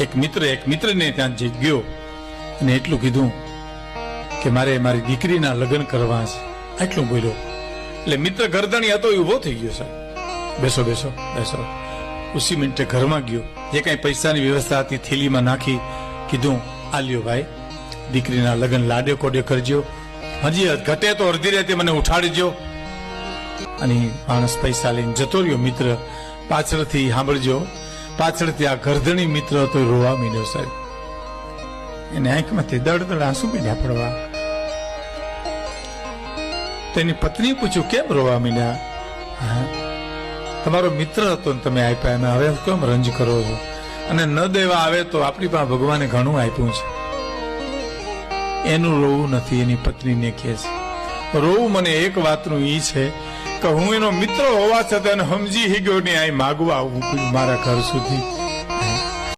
એક મિત્ર, એક મિત્રને ત્યાં જઈ ગયો અને એટલું કીધું કે મારે મારી દીકરીના લગ્ન કરવા છે. આટલું બોલ્યો. એટલે મિત્ર ગરદણી હતો એ ઊભો થઈ ગયો સાહેબ. બેસો બેસો બેસો. ઉસી મિનિટે ઘરમાં ગયો. જે કાંઈ પૈસાની વ્યવસ્થા હતી થેલીમાં નાખી કીધું, આ લ્યો ભાઈ, દીકરીના લગ્ન લાડે કોડે કરજો. હજી ઘટે તો અડધી રાતે મને ઉઠાડજો. અને માણસ પૈસા લઈને જતો રહ્યો. મિત્ર પાછળથી સાંભળજો. પાછળથી આ ગરદણી મિત્ર હતો રોવા મીડ્યો સાહેબ. એને આંખમાંથી દળ દડ આંસુ મીડ્યા પડવા. તેની પત્ની પૂછ્યું, કેમ રોવા મીડ્યા? તમારો મિત્ર હતો ને તમે આપ્યા એને હવે કેમ રંજ કરો છો? અને ન દેવા આવે તો આપણી પાસે ભગવાને ઘણું આપ્યું છે. એનું રોવું નથી, એની પત્નીને કહે છે. રોવું મને એક વાતનું ઈ છે કે હું એનો મિત્ર હોવા છતાં સમજી હી ગયો ને અહીં માગવા આવું, મારા ઘર સુધી.